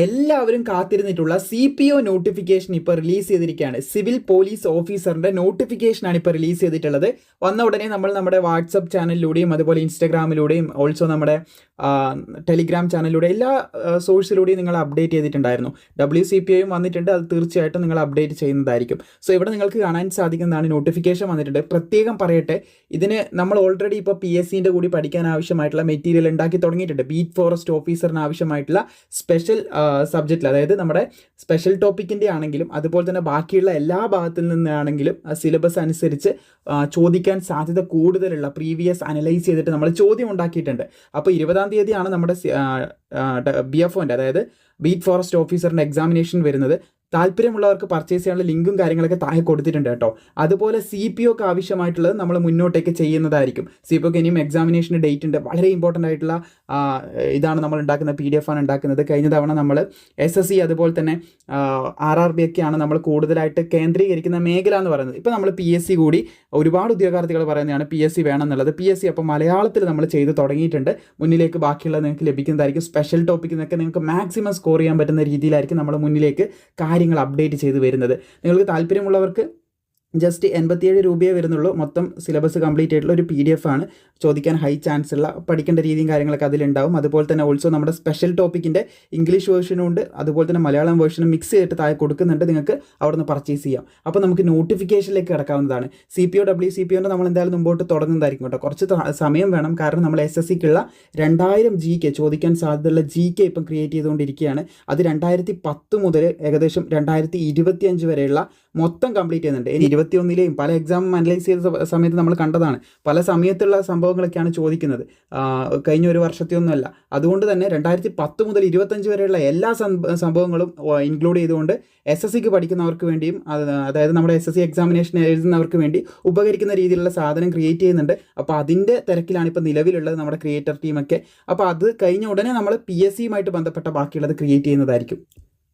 എല്ലാവരും കാത്തിരുന്നിട്ടുള്ള C P O notification ഇപ്പോൾ റിലീസ് ചെയ്തിരിക്കുകയാണ്. സിവിൽ പോലീസ് ഓഫീസറിന്റെ നോട്ടിഫിക്കേഷനാണ് ഇപ്പൊ റിലീസ് ചെയ്തിട്ടുള്ളത്. വന്ന ഉടനെ നമ്മൾ നമ്മുടെ വാട്സപ്പ് ചാനലിലൂടെയും അതുപോലെ ഇൻസ്റ്റാഗ്രാമിലൂടെയും ഓൾസോ നമ്മുടെ ടെലിഗ്രാം ചാനലിലൂടെ എല്ലാ സോഴ്സിലൂടെയും നിങ്ങൾ അപ്ഡേറ്റ് ചെയ്തിട്ടുണ്ടായിരുന്നു. ഡബ്ല്യു സി പി ഐയും വന്നിട്ടുണ്ട്. അത് തീർച്ചയായിട്ടും നിങ്ങൾ അപ്ഡേറ്റ് ചെയ്യുന്നതായിരിക്കും. സോ ഇവിടെ നിങ്ങൾക്ക് കാണാൻ സാധിക്കുന്നതാണ് നോട്ടിഫിക്കേഷൻ വന്നിട്ടുണ്ട്. പ്രത്യേകം പറയട്ടെ ഇതിന് നമ്മൾ ഓൾറെഡി ഇപ്പോൾ പി എസ് സിന്റെ കൂടി പഠിക്കാൻ ആവശ്യമായിട്ടുള്ള മെറ്റീരിയൽ ഉണ്ടാക്കി തുടങ്ങിയിട്ടുണ്ട്. ബീറ്റ് ഫോറസ്റ്റ് ഓഫീസറിന് ആവശ്യമായിട്ടുള്ള സ്പെഷ്യൽ സബ്ജക്റ്റിൽ അതായത് നമ്മുടെ സ്പെഷ്യൽ ടോപ്പിക്കിന്റെ ആണെങ്കിലും അതുപോലെ തന്നെ ബാക്കിയുള്ള എല്ലാ ഭാഗത്തിൽ നിന്നാണെങ്കിലും സിലബസ് അനുസരിച്ച് ചോദിക്കാൻ സാധ്യത കൂടുതലുള്ള പ്രീവിയസ് അനലൈസ് ചെയ്തിട്ട് നമ്മൾ ചോദ്യം ഉണ്ടാക്കിയിട്ടുണ്ട്. അപ്പോൾ ഇരുപതാം തീയതിയാണ് നമ്മുടെ ബി എഫ് ഒന്റെ അതായത് ബീറ്റ് ഫോറസ്റ്റ് ഓഫീസറിന്റെ എക്സാമിനേഷൻ വരുന്നത്. താല്പര്യമുള്ളവർക്ക് പർച്ചേസ് ചെയ്യാനുള്ള ലിങ്കും കാര്യങ്ങളൊക്കെ താഴെ കൊടുത്തിട്ടുണ്ട് കേട്ടോ. അതുപോലെ സി പി ഒക്കെ ആവശ്യമായിട്ടുള്ളത് നമ്മൾ മുന്നോട്ടേക്ക് ചെയ്യുന്നതായിരിക്കും. സി പി ഒക്കെ ഇനിയും എക്സാമിനേഷന്റെ ഡേറ്റ് ഉണ്ട്. വളരെ ഇമ്പോർട്ടന്റ് ആയിട്ടുള്ള ഇതാണ് നമ്മൾ ഉണ്ടാക്കുന്ന പി ഡി എഫ് ആണ് ഉണ്ടാക്കുന്നത്. കഴിഞ്ഞ തവണ നമ്മൾ എസ് എസ് സി അതുപോലെ തന്നെ ആർ ആർ ബി ഒക്കെയാണ് നമ്മൾ കൂടുതലായിട്ട് കേന്ദ്രീകരിക്കുന്ന മേഖല എന്ന് പറയുന്നത്. ഇപ്പോൾ നമ്മൾ പി എസ് സി കൂടി ഒരുപാട് ഉദ്യോഗാർത്ഥികൾ പറയുന്നതാണ് പി എസ് സി വേണം എന്നുള്ളത് പി എസ് സി അപ്പോൾ മലയാളത്തിൽ നമ്മൾ ചെയ്ത് തുടങ്ങിയിട്ടുണ്ട്. മുന്നിലേക്ക് ബാക്കിയുള്ളത് നിങ്ങൾക്ക് ലഭിക്കുന്നതായിരിക്കും. സ്പെഷ്യൽ ടോപ്പിക്കിൽ നിന്നൊക്കെ നിങ്ങൾക്ക് മാക്സിമം സ്കോർ ചെയ്യാൻ പറ്റുന്ന രീതിയിലായിരിക്കും നമ്മൾ മുന്നിലേക്ക് കാര്യങ്ങൾ അപ്ഡേറ്റ് ചെയ്ത് വരുന്നത്. നിങ്ങൾക്ക് താല്പര്യമുള്ളവർക്ക് ജസ്റ്റ് എൺപത്തിയേഴ് രൂപയേ വരുന്നുള്ളൂ. മൊത്തം സിലബസ് കംപ്ലീറ്റ് ആയിട്ടുള്ള ഒരു പി ഡി എഫ് ആണ്. ചോദിക്കാൻ ഹൈ ചാൻസ് ഉള്ള പഠിക്കേണ്ട രീതിയും കാര്യങ്ങളൊക്കെ അതിലുണ്ടാവും. അതുപോലെ തന്നെ ഓൾസോ നമ്മുടെ സ്പെഷ്യൽ ടോപ്പിക്കിന്റെ ഇംഗ്ലീഷ് വേർഷനും ഉണ്ട്. അതുപോലെ തന്നെ മലയാളം വേർഷനും മിക്സ് ചെയ്തിട്ട് താഴെ കൊടുക്കുന്നുണ്ട്. നിങ്ങൾക്ക് അവിടെ നിന്ന് പർച്ചേസ് ചെയ്യാം. അപ്പോൾ നമുക്ക് നോട്ടിഫിക്കേഷനിലേക്ക് കിടക്കാവുന്നതാണ്. C P O W C P ഒന്റെ നമ്മൾ എന്തായാലും മുമ്പോട്ട് തുടങ്ങുന്നതായിരിക്കും കേട്ടോ. കുറച്ച് സമയം വേണം. കാരണം നമ്മൾ എസ് എസ് സിക്കുള്ള രണ്ടായിരം ജി കെ ചോദിക്കാൻ സാധ്യതയുള്ള ജി കെ ഇപ്പം ക്രിയേറ്റ് ചെയ്തുകൊണ്ടിരിക്കുകയാണ്. അത് രണ്ടായിരത്തി പത്ത് മുതൽ ഏകദേശം രണ്ടായിരത്തി ഇരുപത്തി അഞ്ച് വരെയുള്ള മൊത്തം കംപ്ലീറ്റ് ചെയ്യുന്നുണ്ട്. ഇനി ഇരുപത്തിയൊന്നിലെയും പല എക്സാം അനലൈസ് ചെയ്ത സമയത്ത് നമ്മൾ കണ്ടതാണ്. പല സമയത്തുള്ള സംഭവങ്ങളൊക്കെയാണ് ചോദിക്കുന്നത്. കഴിഞ്ഞ ഒരു വർഷത്തെ ഒന്നുമല്ല അതുകൊണ്ട് തന്നെ രണ്ടായിരത്തി പത്ത് മുതൽ ഇരുപത്തഞ്ച് വരെയുള്ള എല്ലാ സംഭവങ്ങളും ഇൻക്ലൂഡ് ചെയ്തുകൊണ്ട് എസ് എസ് സിക്ക് പഠിക്കുന്നവർക്ക് വേണ്ടിയും അതായത് നമ്മുടെ എസ് എസ് സി എക്സാമിനേഷൻ എഴുതുന്നവർക്ക് വേണ്ടി ഉപകരിക്കുന്ന രീതിയിലുള്ള സാധനം ക്രിയേറ്റ് ചെയ്യുന്നുണ്ട്. അപ്പോൾ അതിന്റെ തിരക്കിലാണ് ഇപ്പോൾ നിലവിലുള്ളത് നമ്മുടെ ക്രിയേറ്റർ ടീമൊക്കെ അപ്പോൾ അത് കഴിഞ്ഞ ഉടനെ നമ്മൾ പി എസ് സിയുമായിട്ട് ബന്ധപ്പെട്ട ബാക്കിയുള്ളത് ക്രിയേറ്റ് ചെയ്യുന്നതായിരിക്കും.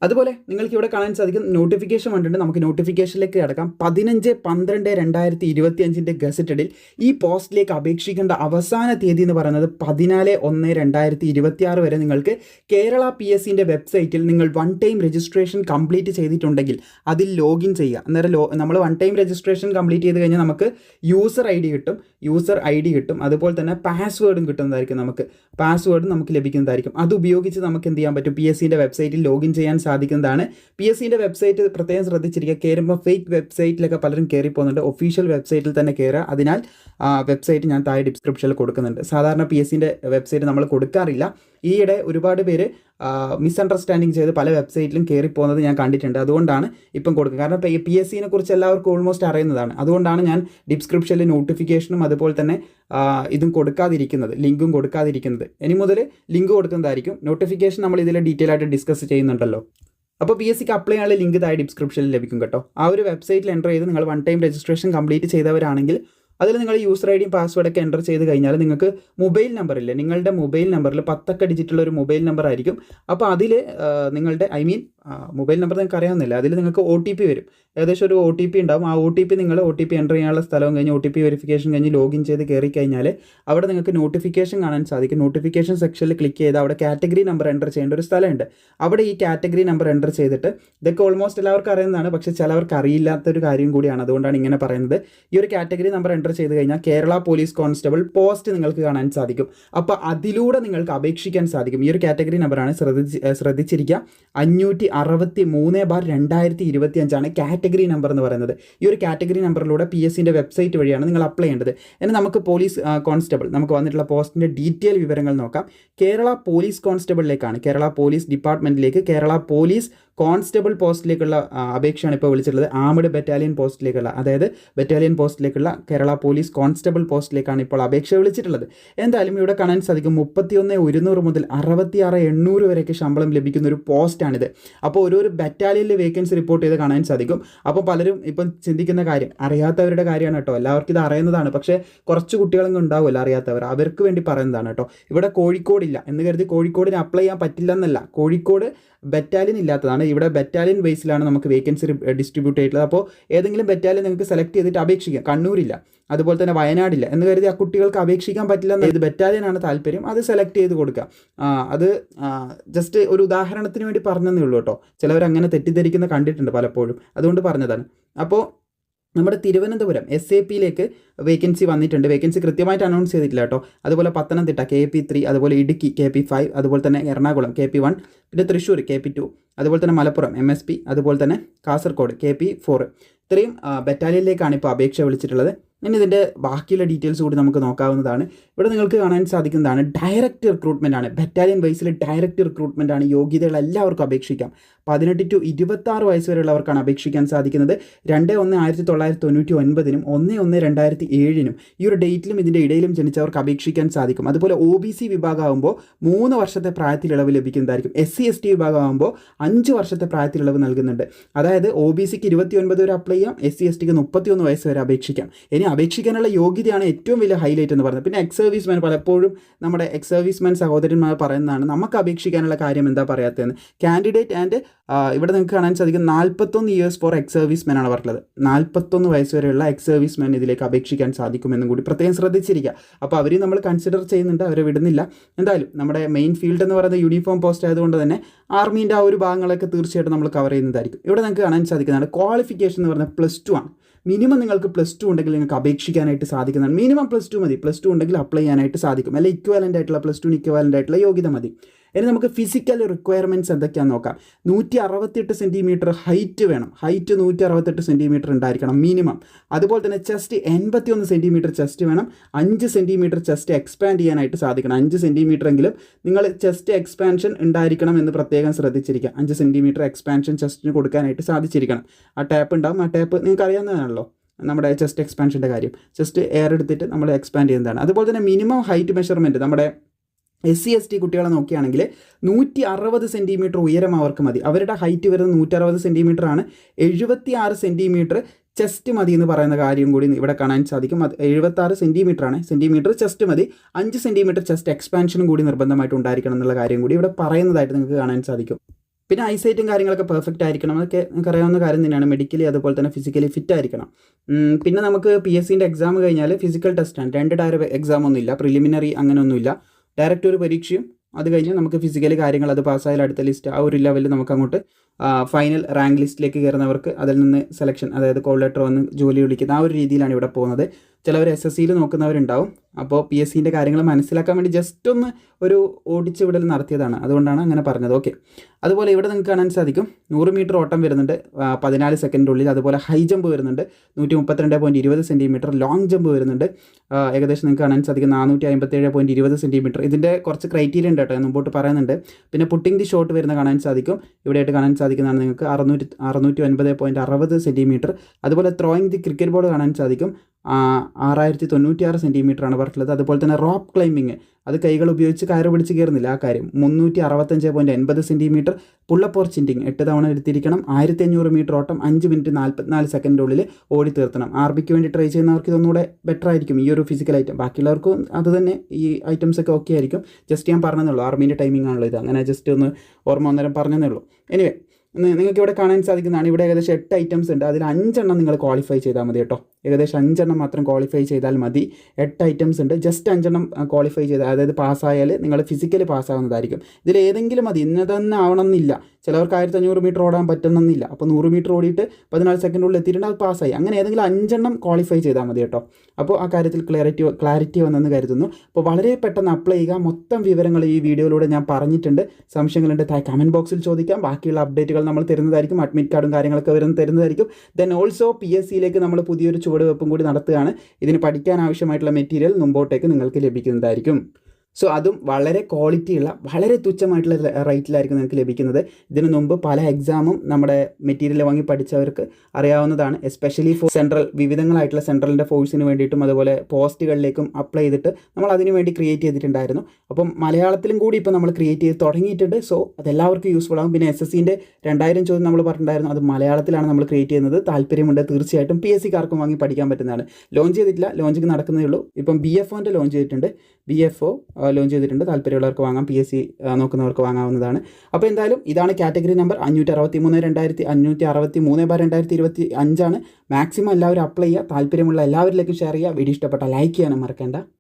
അതുപോലെ നിങ്ങൾക്ക് ഇവിടെ കാണാൻ സാധിക്കും നോട്ടിഫിക്കേഷൻ വന്നിട്ടുണ്ട് നമുക്ക് നോട്ടിഫിക്കേഷനിലേക്ക് കിടക്കാം. പതിനഞ്ച് പന്ത്രണ്ട് രണ്ടായിരത്തി ഇരുപത്തി അഞ്ചിന്റെ ഗസറ്റഡിൽ ഈ പോസ്റ്റിലേക്ക് അപേക്ഷിക്കേണ്ട അവസാന തീയതി എന്ന് പറയുന്നത് പതിനാല് ഒന്ന് രണ്ടായിരത്തി ഇരുപത്തി ആറ് വരെ നിങ്ങൾക്ക് കേരള പി എസ് സിന്റെ വെബ്സൈറ്റിൽ നിങ്ങൾ വൺ ടൈം രജിസ്ട്രേഷൻ കംപ്ലീറ്റ് ചെയ്തിട്ടുണ്ടെങ്കിൽ അതിൽ ലോഗിൻ ചെയ്യുക. അന്നേരം ലോ നമ്മൾ വൺ ടൈം രജിസ്ട്രേഷൻ കംപ്ലീറ്റ് ചെയ്ത് കഴിഞ്ഞാൽ നമുക്ക് യൂസർ ഐ ഡി കിട്ടും. യൂസർ ഐ ഡി കിട്ടും. അതുപോലെ തന്നെ പാസ്വേഡും കിട്ടുന്നതായിരിക്കും നമുക്ക്. പാസ്വേഡും നമുക്ക് ലഭിക്കുന്നതായിരിക്കും. അത് ഉപയോഗിച്ച് നമുക്ക് എന്ത് ചെയ്യാൻ പറ്റും? പി എസ് സിന്റെ വെബ്സൈറ്റിൽ ലോഗിൻ ചെയ്യാൻ സാധിക്കുന്നതാണ്. പി എസ് സിന്റെ വെബ്സൈറ്റ് പ്രത്യേകം ശ്രദ്ധിച്ചിരിക്കുക. കയറുമ്പോൾ ഫേക്ക് വെബ്സൈറ്റിലൊക്കെ പലരും കയറി പോകുന്നുണ്ട് ഒഫീഷ്യൽ വെബ്സൈറ്റിൽ തന്നെ കയറുക അതിനാൽ വെബ്സൈറ്റ് ഞാൻ താഴെ ഡിസ്ക്രിപ്ഷനിൽ കൊടുക്കുന്നുണ്ട്. സാധാരണ പി എസ് സിന്റെ വെബ്സൈറ്റ് നമ്മൾ കൊടുക്കാറില്ല. ഈയിടെ ഒരുപാട് പേര് മിസ്അണ്ടർസ്റ്റാൻഡിങ് ചെയ്ത് പല വെബ്സൈറ്റിലും കയറിപ്പോകുന്നത് ഞാൻ കണ്ടിട്ടുണ്ട്. അതുകൊണ്ടാണ് ഇപ്പം കൊടുക്കുന്നത്. കാരണം പി എസ് സിനെ കുറിച്ച് എല്ലാവർക്കും ഓൾമോസ്റ്റ് അറിയുന്നതാണ്. അതുകൊണ്ടാണ് ഞാൻ ഡിസ്ക്രിപ്ഷനിൽ നോട്ടിഫിക്കേഷനും അതുപോലെ തന്നെ ഇതും കൊടുക്കാതിരിക്കുന്നത് ലിങ്കും കൊടുക്കാതിരിക്കുന്നത്. ഇനി മുതൽ ലിങ്ക് കൊടുക്കുന്നതായിരിക്കും. നോട്ടിഫിക്കേഷൻ നമ്മൾ ഇതിൽ ഡീറ്റെയിൽ ആയിട്ട് ഡിസ്കസ് ചെയ്യുന്നുണ്ടല്ലോ. അപ്പോൾ പി എസ് സിക്ക് അപ്ലൈ ചെയ്യാനുള്ള ലിങ്ക് താഴെ ഡിസ്ക്രിപ്ഷനിൽ ലഭിക്കും കേട്ടോ. ആ ഒരു വെബ്സൈറ്റിൽ എന്റർ ചെയ്ത് നിങ്ങൾ വൺ ടൈം രജിസ്ട്രേഷൻ കംപ്ലീറ്റ് ചെയ്തവരാണെങ്കിൽ അതിൽ നിങ്ങൾ യൂസർ ഐ ഡിയും പാസ്വേഡൊക്കെ എന്റർ ചെയ്ത് കഴിഞ്ഞാൽ നിങ്ങൾക്ക് മൊബൈൽ നമ്പറില്ലേ നിങ്ങളുടെ മൊബൈൽ നമ്പറിൽ പത്തൊക്കെ ഡിജിറ്റുള്ള ഒരു മൊബൈൽ നമ്പർ ആയിരിക്കും. അപ്പോൾ അതിൽ നിങ്ങളുടെ ഐ മീൻ മൊബൈൽ നമ്പർ നിങ്ങൾക്ക് അറിയാവുന്നില്ല അതിൽ നിങ്ങൾക്ക് ഒ ടി പി വരും. ഏകദേശം ഒരു ഒ ടി പി ഉണ്ടാവും. ആ ഒ ടി പി നിങ്ങൾ ഒ ടി പി എന്റർ ചെയ്യാനുള്ള സ്ഥലവും കഴിഞ്ഞ് ഒ ടി പി വെരിഫിക്കേഷൻ കഴിഞ്ഞ് ലോഗിൻ ചെയ്ത് കയറി കഴിഞ്ഞാൽ അവിടെ നിങ്ങൾക്ക് നോട്ടിഫിക്കേഷൻ കാണാൻ സാധിക്കും. നോട്ടിഫിക്കേഷൻ സെക്ഷനിൽ ക്ലിക്ക് ചെയ്ത് അവിടെ കാറ്റഗറി നമ്പർ എന്റർ ചെയ്യേണ്ട ഒരു സ്ഥലമുണ്ട്. അവിടെ ഈ കാറ്റഗറി നമ്പർ എന്റർ ചെയ്തിട്ട് ഇതൊക്കെ ഓൾമോസ്റ്റ് എല്ലാവർക്കും അറിയുന്നതാണ്. പക്ഷേ ചിലവർക്ക് അറിയില്ലാത്തൊരു കാര്യം കൂടിയാണ് അതുകൊണ്ടാണ് ഇങ്ങനെ പറയുന്നത്. ഈ ഒരു കാറ്റഗറി നമ്പർ എന്റർ ചെയ്ത് കഴിഞ്ഞാൽ കേരള പോലീസ് കോൺസ്റ്റബിൾ പോസ്റ്റ് നിങ്ങൾക്ക് കാണാൻ സാധിക്കും. അപ്പോൾ അതിലൂടെ നിങ്ങൾക്ക് അപേക്ഷിക്കാൻ സാധിക്കും. ഈ ഒരു കാറ്റഗറി നമ്പറാണ് ശ്രദ്ധിച്ച് ശ്രദ്ധിച്ചിരിക്കുക അഞ്ഞൂറ്റി അറുപത്തി മൂന്ന് ബാർ രണ്ടായിരത്തി ഇരുപത്തി അഞ്ചാണ് കാറ്റഗറി നമ്പർ എന്ന് പറയുന്നത്. ഈ ഒരു കാറ്റഗറി നമ്പറിലൂടെ പി എസ് സിന്റെ വെബ്സൈറ്റ് വഴിയാണ് നിങ്ങൾ അപ്ലൈ ചെയ്യേണ്ടത്. എന്നാൽ നമുക്ക് പോലീസ് കോൺസ്റ്റബിൾ നമുക്ക് വന്നിട്ടുള്ള പോസ്റ്റിന്റെ ഡീറ്റെയിൽ വിവരങ്ങൾ നോക്കാം. കേരള പോലീസ് കോൺസ്റ്റബിളിലേക്കാണ് കേരള പോലീസ് ഡിപ്പാർട്ട്മെന്റിലേക്ക് കേരള പോലീസ് കോൺസ്റ്റബിൾ പോസ്റ്റിലേക്കുള്ള അപേക്ഷയാണ് ഇപ്പോൾ വിളിച്ചിട്ടുള്ളത്. ആമഡ് ബറ്റാലിയൻ പോസ്റ്റിലേക്കുള്ള അതായത് ബറ്റാലിയൻ പോസ്റ്റിലേക്കുള്ള കേരള പോലീസ് കോൺസ്റ്റബിൾ പോസ്റ്റിലേക്കാണ് ഇപ്പോൾ അപേക്ഷ വിളിച്ചിട്ടുള്ളത്. എന്തായാലും ഇവിടെ കാണാൻ സാധിക്കും മുപ്പത്തിയൊന്ന് ഒരുന്നൂറ് മുതൽ അറുപത്തിയാറ് എണ്ണൂറ് വരെയൊക്കെ ശമ്പളം ലഭിക്കുന്ന ഒരു പോസ്റ്റാണിത്. അപ്പോൾ ഓരോ ബറ്റാലിയനിലെ വേക്കൻസി റിപ്പോർട്ട് ചെയ്ത് കാണാൻ സാധിക്കും. അപ്പോൾ പലരും ഇപ്പം ചിന്തിക്കുന്ന കാര്യം അറിയാത്തവരുടെ കാര്യമാണ് കേട്ടോ. എല്ലാവർക്കും ഇത് അറിയുന്നതാണ്. പക്ഷേ കുറച്ച് കുട്ടികളൊന്നും ഉണ്ടാവില്ല അറിയാത്തവർ. അവർക്ക് വേണ്ടി പറയുന്നതാണ് കേട്ടോ. ഇവിടെ കോഴിക്കോടില്ല. എന്ന് കരുതി കോഴിക്കോടിന് അപ്ലൈ ചെയ്യാൻ പറ്റില്ല എന്നല്ല കോഴിക്കോട് ബറ്റാലിയൻ ഇല്ലാത്തതാണ്. ഇവിടെ ബറ്റാലിയൻ ബേസിലാണ് നമുക്ക് വേക്കൻസി ഡിസ്ട്രിബ്യൂട്ട് ചെയ്തിട്ടുള്ളത്. അപ്പോൾ ഏതെങ്കിലും ബറ്റാലിയൻ നിങ്ങൾക്ക് സെലക്ട് ചെയ്തിട്ട് അപേക്ഷിക്കാം. കണ്ണൂരില്ല. അതുപോലെ തന്നെ വയനാടില്ല. എന്ന് കരുതി ആ കുട്ടികൾക്ക് അപേക്ഷിക്കാൻ പറ്റില്ല എന്ന് ഏത് ബറ്റാലിയനാണ് താല്പര്യം. അത് സെലക്ട് ചെയ്ത് കൊടുക്കുക അത് ജസ്റ്റ് ഒരു ഉദാഹരണത്തിന് വേണ്ടി പറഞ്ഞതേ ഉള്ളൂ കേട്ടോ. ചിലവർ അങ്ങനെ തെറ്റിദ്ധരിക്കുന്ന കണ്ടിട്ടുണ്ട് പലപ്പോഴും. അതുകൊണ്ട് പറഞ്ഞതാണ്. അപ്പോൾ നമ്മുടെ തിരുവനന്തപുരം എസ് എ പിയിലേക്ക് വേക്കൻസി വന്നിട്ടുണ്ട്. വേക്കൻസി കൃത്യമായിട്ട് അനൗൺസ് ചെയ്തിട്ടില്ല കേട്ടോ. അതുപോലെ പത്തനംതിട്ട കെ പി ത്രീ അതുപോലെ ഇടുക്കി കെ പി ഫൈവ് അതുപോലെ തന്നെ എറണാകുളം കെ പി വൺ പിന്നെ തൃശ്ശൂർ കെ പി ടു അതുപോലെ തന്നെ മലപ്പുറം എം എസ് പി അതുപോലെ തന്നെ കാസർഗോഡ് കെ പി ഫോർ ഇത്രയും ബറ്റാലിയനിലേക്കാണ് ഇപ്പോൾ അപേക്ഷ വിളിച്ചിട്ടുള്ളത്. ഇനി ഇതിന്റെ ബാക്കിയുള്ള ഡീറ്റെയിൽസ് കൂടി നമുക്ക് നോക്കാവുന്നതാണ്. ഇവിടെ നിങ്ങൾക്ക് കാണാൻ സാധിക്കുന്നതാണ് ഡയറക്റ്റ് റിക്രൂട്ട്മെന്റ് ആണ്. ബറ്റാലിയൻ വൈസിൽ ഡയറക്റ്റ് റിക്രൂട്ട്മെന്റ് ആണ്. യോഗ്യതകൾ എല്ലാവർക്കും അപേക്ഷിക്കാം. പതിനെട്ട് ടു ഇരുപത്താറ് വയസ്സ് വരെയുള്ളവർക്കാണ് അപേക്ഷിക്കാൻ സാധിക്കുന്നത്. രണ്ട് ഒന്ന് ആയിരത്തി തൊള്ളായിരത്തി തൊണ്ണൂറ്റി ഒൻപതിനും ഒന്ന് ഒന്ന് രണ്ടായിരത്തി ഏഴിനും ഈ ഒരു ഡേറ്റിലും ഇതിന്റെ ഇടയിലും ജനിച്ചവർക്ക് അപേക്ഷിക്കാൻ സാധിക്കും. അതുപോലെ ഒ ബി സി വിഭാഗമാകുമ്പോൾ മൂന്ന് വർഷത്തെ പ്രായത്തിൽ ഇളവ് ലഭിക്കുന്നതായിരിക്കും. എസ് സി എസ് ടി വിഭാഗമാകുമ്പോൾ അഞ്ച് വർഷത്തെ പ്രായത്തിൽ ഇളവ് നൽകുന്നുണ്ട്. അതായത് ഒ ബി സിക്ക് ഇരുപത്തി ഒൻപത് വരെ അപ്ലൈ ചെയ്യാം. എസ് സി എസ് ടിക്ക് മുപ്പത്തി ഒന്ന് വയസ്സ് വരെ അപേക്ഷിക്കാം. ഇനി അപേക്ഷിക്കാനുള്ള യോഗ്യതയാണ് ഏറ്റവും വലിയ ഹൈലൈറ്റ് എന്ന് പറയുന്നത്. പിന്നെ എക്സ് സർവീസ്മാൻ പലപ്പോഴും നമ്മുടെ എക്സ് സർവീസ്മാൻ സഹോദരന്മാർ പറയുന്നതാണ് നമുക്ക് അപേക്ഷിക്കാനുള്ള കാര്യം എന്താ പറയാത്തതെന്ന്? കാൻഡിഡേറ്റ് ആൻഡ് ഇവിടെ നിങ്ങൾക്ക് കാണാൻ സാധിക്കും നാൽപ്പത്തൊന്ന് ഇയേഴ്സ് ഫോർ എക്സ് സർവീസ്മാൻ ആണ് പറഞ്ഞത്. നാൽപ്പത്തൊന്ന് വയസ്സ് വരെയുള്ള എക്സ് സർവീസ്മാൻ ഇതിലേക്ക് അപേക്ഷിക്കാൻ സാധിക്കുമെന്നും കൂടി പ്രത്യേകം ശ്രദ്ധിച്ചിരിക്കുക. അപ്പോൾ അവർ നമ്മൾ കൺസിഡർ ചെയ്യുന്നുണ്ട് അവരെ വിടുന്നില്ല. എന്തായാലും നമ്മുടെ മെയിൻ ഫീൽഡ് എന്ന് പറയുന്നത് യൂണിഫോം പോസ്റ്റ് ആയതുകൊണ്ട് തന്നെ ആർമീന്റെ ആ ഒരു ഭാഗങ്ങളൊക്കെ തീർച്ചയായിട്ടും നമ്മൾ കവർ ചെയ്യുന്നതായിരിക്കും. ഇവിടെ നിങ്ങൾക്ക് കാണാൻ സാധിക്കുന്നതാണ് ക്വാളിഫിക്കേഷൻ എന്ന് പറയുന്നത് പ്ലസ് ടു ആണ്. മിനിമം നിങ്ങൾക്ക് പ്ലസ് ടു ഉണ്ടെങ്കിൽ നിങ്ങൾക്ക് അപേക്ഷിക്കാനായിട്ട് സാധിക്കുന്നതാണ്. മിനിമം പ്ലസ് ടു മതി. പ്ലസ് ടു ഉണ്ടെങ്കിൽ അപ്ലൈ ചെയ്യാനായിട്ട് സാധിക്കും. അല്ലെങ്കിൽ ഇക്വാലന്റ് ആയിട്ടുള്ള പ്ലസ് ടു ഇക്വാലന്റ് ആയിട്ടുള്ള യോഗ്യത മതി. ഇനി നമുക്ക് ഫിസിക്കൽ റിക്വയർമെന്റ്സ് എന്തൊക്കെയാണെന്ന് നോക്കാം. നൂറ്റി അറുപത്തെട്ട് സെന്റിമീറ്റർ ഹൈറ്റ് വേണം. ഹൈറ്റ് നൂറ്റി അറുപത്തെട്ട് സെന്റിമീറ്റർ ഉണ്ടായിരിക്കണം മിനിമം അതുപോലെ തന്നെ ചെസ്റ്റ് എൺപത്തി ഒന്ന് സെന്റിമീറ്റർ ചെസ്റ്റ് വേണം. അഞ്ച് സെന്റിമീറ്റർ ചെസ്റ്റ് എക്സ്പാൻഡ് ചെയ്യാനായിട്ട് സാധിക്കണം. അഞ്ച് സെന്റിമീറ്റർ എങ്കിലും നിങ്ങൾ ചെസ്റ്റ് എക്സ്പാൻഷൻ ഉണ്ടായിരിക്കണം എന്ന് പ്രത്യേകം ശ്രദ്ധിച്ചിരിക്കുക അഞ്ച് സെന്റിമീറ്റർ എക്സ്പാൻഷൻ ചെസ്റ്റിന് കൊടുക്കാനായിട്ട് സാധിച്ചിരിക്കണം. ആ ടാപ്പ് ഉണ്ടാവും. ആ ടാപ്പ് നിങ്ങൾക്ക് അറിയാവുന്നതാണല്ലോ നമ്മുടെ ചെസ്റ്റ് എക്സ്പാൻഷന്റെ കാര്യം. ചെസ്റ്റ് എയർ എടുത്തിട്ട് നമ്മൾ എക്സ്പാൻഡ് ചെയ്യുന്നതാണ്. അതുപോലെ തന്നെ മിനിമം ഹൈറ്റ് മെഷർമെന്റ് നമ്മുടെ എസ് സി എസ് ടി കുട്ടികളെ നോക്കുകയാണെങ്കിൽ നൂറ്റി അറുപത് സെന്റിമീറ്റർ ഉയരം അവർക്ക് മതി. അവരുടെ ഹൈറ്റ് വരുന്നത് നൂറ്റി അറുപത് സെന്റിമീറ്റർ ആണ്. എഴുപത്തി ആറ് സെന്റിമീറ്റർ ചെസ്റ്റ് മതി എന്ന് പറയുന്ന കാര്യം കൂടി ഇവിടെ കാണാൻ സാധിക്കും. അത് എഴുപത്താറ് സെന്റിമീറ്റർ ആണ്. സെന്റിമീറ്റർ ചെസ്റ്റ് മതി. അഞ്ച് സെന്റിമീറ്റർ ചെസ്റ്റ് എക്സ്പാൻഷനും കൂടി നിർബന്ധമായിട്ട് ഉണ്ടായിരിക്കണം എന്നുള്ള കാര്യം കൂടി ഇവിടെ പറയുന്നതായിട്ട് നിങ്ങൾക്ക് കാണാൻ സാധിക്കും. പിന്നെ ഐസൈറ്റും കാര്യങ്ങളൊക്കെ പെർഫെക്റ്റ് ആയിരിക്കണം. അതൊക്കെ നിങ്ങൾക്ക് അറിയാവുന്ന കാര്യം തന്നെയാണ്. മെഡിക്കലി അതുപോലെ തന്നെ ഫിസിക്കലി ഫിറ്റ് ആയിരിക്കണം. പിന്നെ നമുക്ക് പി എസ് സിന്റെ എക്സാം കഴിഞ്ഞാൽ ഫിസിക്കൽ ടെസ്റ്റാണ് രണ്ട് ടയർ എക്സാം ഒന്നുമില്ല. പ്രിലിമിനറി അങ്ങനെയൊന്നുമില്ല ഡയറക്റ്റ് ഒരു പരീക്ഷയും അത് കഴിഞ്ഞ് നമുക്ക് ഫിസിക്കലി കാര്യങ്ങൾ അത് പാസ്സായാലും അടുത്ത ലിസ്റ്റ് ആ ഒരു ലെവലിൽ നമുക്ക് അങ്ങോട്ട് ഫൈനൽ റാങ്ക് ലിസ്റ്റിലേക്ക് കയറുന്നവർക്ക് അതിൽ നിന്ന് സെലക്ഷൻ അതായത് കോൾ ലെറ്റർ വന്ന് ജോലി വിളിക്കുന്ന ആ ഒരു രീതിയിലാണ് ഇവിടെ പോകുന്നത്. ചിലവർ എസ് എസ് സിയിൽ നോക്കുന്നവരുണ്ടാവും. അപ്പോൾ പി എസ് സിന്റെ കാര്യങ്ങൾ മനസ്സിലാക്കാൻ വേണ്ടി ജസ്റ്റ് ഒന്ന് ഒരു ഓടിച്ച് വിടൽ നടത്തിയതാണ്. അതുകൊണ്ടാണ് അങ്ങനെ പറഞ്ഞത്. ഓക്കെ അതുപോലെ ഇവിടെ നിങ്ങൾക്ക് കാണാൻ സാധിക്കും. നൂറ് മീറ്റർ ഓട്ടം വരുന്നുണ്ട്. പതിനാല് സെക്കൻഡിനുള്ളിൽ അതുപോലെ ഹൈ ജമ്പ് വരുന്നുണ്ട്. നൂറ്റി മുപ്പത്തിരണ്ട് പോയിന്റ് ഇരുപത് സെന്റിമീറ്റർ ലോങ് ജമ്പ് വരുന്നുണ്ട്. ഏകദേശം നിങ്ങൾക്ക് കാണാൻ സാധിക്കും. നാനൂറ്റി അമ്പത്തേഴ് പോയിന്റ് ഇരുപത് സെന്റിമീറ്റർ ഇതിന്റെ കുറച്ച് ക്രൈറ്റീരിയ ഉണ്ട് കേട്ടോ. ഞാൻ മുമ്പോട്ട് പറയുന്നുണ്ട്. പിന്നെ പുട്ടിംഗ് ദി ഷോട്ട് വരുന്ന കാണാൻ സാധിക്കും. ഇവിടെയായിട്ട് കാണാൻ സാധിക്കുന്നതാണ് നിങ്ങൾക്ക് അറുന്നൂറ്റി അറുന്നൂറ്റി ഒൻപത് പോയിന്റ് അറുപത് സെന്റിമീറ്റർ അതുപോലെ ത്രോയിങ് ദി ക്രിക്കറ്റ് ബോൾ കാണാൻ സാധിക്കും. ആറായിരത്തി തൊണ്ണൂറ്റിയാറ് സെന്റിമീറ്റർ ആണ് പറഞ്ഞിട്ടുള്ളത് അതുപോലെ തന്നെ റോപ്പ് ക്ലൈമ്പിങ്. അത് കൈകൾ ഉപയോഗിച്ച് കയറ് പിടിച്ച് കയറുന്നില്ല ആ കാര്യം. മുന്നൂറ്റി അറുപത്തഞ്ച് പോയിന്റ് എൺപത് സെന്റിമീറ്റർ പുള്ളപ്പോർ ചിന്റിങ് എട്ട് തവണ എടുത്തിരിക്കണം. ആയിരത്തി അഞ്ഞൂറ് മീറ്റർ ഓട്ടം അഞ്ച് മിനിറ്റ് നാൽപ്പത്തിനാല് സെക്കൻഡിനുള്ളിൽ ഓടി തീർത്തണം. ആർ ബിക്ക് വേണ്ടി ട്രൈ ചെയ്യുന്നവർക്ക് ഇതൊന്നുകൂടെ ബെറ്റർ ആയിരിക്കും. ഈ ഒരു ഫിസിക്കൽ ഐറ്റം ബാക്കിയുള്ളവർക്കും അത് തന്നെ ഈ ഐറ്റംസ് ഒക്കെ ഓക്കെ ആയിരിക്കും. ജസ്റ്റ് ഞാൻ പറഞ്ഞതേ ഉള്ളൂ. ആർമീന്റെ ടൈമിംഗ് ആണല്ലോ ഇത്. അങ്ങനെ ജസ്റ്റ് ഒന്ന് ഓർമ്മ ഒന്നേരം പറഞ്ഞതേ ഉള്ളൂ. എനിവേ നിങ്ങൾക്ക് ഇവിടെ കാണാൻ സാധിക്കുന്നതാണ് ഇവിടെ ഏകദേശം എട്ട് ഐറ്റംസ് ഉണ്ട്. അതിൽ അഞ്ചെണ്ണം നിങ്ങൾ ക്വാളിഫൈ ചെയ്താൽ മതി കേട്ടോ. ഏകദേശം അഞ്ചെണ്ണം മാത്രം ക്വാളിഫൈ ചെയ്താൽ മതി. എട്ട് ഐറ്റംസ് ഉണ്ട്. ജസ്റ്റ് അഞ്ചെണ്ണം ക്വാളിഫൈ ചെയ്താൽ അതായത് പാസ്സായാൽ നിങ്ങൾ ഫിസിക്കലി പാസ്സാവുന്നതായിരിക്കും ഇതിൽ ഏതെങ്കിലും മതി. ഇന്നതെന്ന് ആവണമെന്നില്ല. ചിലവർക്ക് ആയിരത്തി അഞ്ഞൂറ് മീറ്റർ ഓടാൻ പറ്റുന്നില്ല അപ്പോൾ നൂറ് മീറ്റർ ഓടിയിട്ട് പതിനാല് സെക്കൻഡുള്ളിൽ എത്തിയിട്ടുണ്ട് അത് പാസ്സായി അങ്ങനെ ഏതെങ്കിലും അഞ്ചെണ്ണം ക്വാളിഫൈ ചെയ്താൽ മതി കേട്ടോ. അപ്പോൾ ആ കാര്യത്തിൽ ക്ലാരിറ്റി ക്ലാരിറ്റി വന്നെന്ന് കരുതുന്നു. അപ്പോൾ വളരെ പെട്ടെന്ന് അപ്ലൈ ചെയ്യുക. മൊത്തം വിവരങ്ങൾ ഈ വീഡിയോയിലൂടെ ഞാൻ പറഞ്ഞിട്ടുണ്ട്. സംശയങ്ങളുണ്ട് കമന്റ് ബോക്സിൽ ചോദിക്കാം. ബാക്കിയുള്ള അപ്ഡേറ്റുകൾ നമ്മൾ തരുന്നതായിരിക്കും. അഡ്മിറ്റ് കാർഡും കാര്യങ്ങളൊക്കെ വരുന്ന തരുന്നതായിരിക്കും. ദെൻ ഓൾസോ പി എസ് സിയിലേക്ക് നമ്മൾ പുതിയൊരു ചുവടുവെപ്പും കൂടി നടത്തുകയാണ്. ഇതിന് പഠിക്കാൻ ആവശ്യമായിട്ടുള്ള മെറ്റീരിയൽ മുമ്പോട്ടേക്ക് നിങ്ങൾക്ക് ലഭിക്കുന്നതായിരിക്കും. സോ അതും വളരെ ക്വാളിറ്റിയുള്ള വളരെ തുച്ഛമായിട്ടുള്ള റേറ്റിലായിരിക്കും നിങ്ങൾക്ക് ലഭിക്കുന്നത്. ഇതിനു മുമ്പ് പല എക്സാമും നമ്മുടെ മെറ്റീരിയൽ വാങ്ങി പഠിച്ചവർക്ക് അറിയാവുന്നതാണ്. എസ്പെഷ്യലി ഫോർ സെൻട്രൽ വിവിധങ്ങളായിട്ടുള്ള സെൻട്രലിന്റെ ഫോഴ്സിന് വേണ്ടിയിട്ടും അതുപോലെ പോസ്റ്റുകളിലേക്കും അപ്ലൈ ചെയ്തിട്ട് നമ്മൾ അതിനു വേണ്ടി ക്രിയേറ്റ് ചെയ്തിട്ടുണ്ടായിരുന്നു. അപ്പം മലയാളത്തിലും കൂടി ഇപ്പോൾ നമ്മൾ ക്രിയേറ്റ് ചെയ്ത് തുടങ്ങിയിട്ടുണ്ട്. സോ അതെല്ലാവർക്കും യൂസ്ഫുൾ ആകും പിന്നെ എസ് എസ് സിന്റെ രണ്ടായിരം ചോദ്യം നമ്മൾ പറഞ്ഞിട്ടുണ്ടായിരുന്നു. അത് മലയാളത്തിലാണ് നമ്മൾ ക്രിയേറ്റ് ചെയ്യുന്നത്. താല്പര്യമുണ്ട് തീർച്ചയായിട്ടും പി എസ് സിക്കാർക്കും വാങ്ങി പഠിക്കാൻ പറ്റുന്നതാണ്. ലോഞ്ച് ചെയ്തിട്ടില്ല. ലോഞ്ചിങ് നടക്കുന്നതേ ഉള്ളൂ. ഇപ്പം ബി എഫ് ഒന്റെ ലോഞ്ച് ചെയ്തിട്ടുണ്ട്. ബി എഫ് ഒ ലോഞ്ച് ചെയ്തിട്ടുണ്ട്. താല്പര്യമുള്ളവർക്ക് വാങ്ങാം. പി എസ് സി നോക്കുന്നവർക്ക് വാങ്ങാവുന്നതാണ്. അപ്പോൾ എന്തായാലും ഇതാണ് കാറ്റഗറി നമ്പർ അഞ്ഞൂറ്റി അറുപത്തി മൂന്ന് രണ്ടായിരത്തി അഞ്ഞൂറ്റി അറുപത്തി മൂന്ന് ബാർ രണ്ടായിരത്തി ഇരുപത്തി അഞ്ചാണ് മാക്സിമം എല്ലാവരും അപ്ലൈ ചെയ്യുക. താല്പര്യമുള്ള എല്ലാവരിലേക്കും ഷെയർ ചെയ്യുക. വീഡിയോ ഇഷ്ടപ്പെട്ട ലൈക്ക് ചെയ്യാനും മറക്കേണ്ട.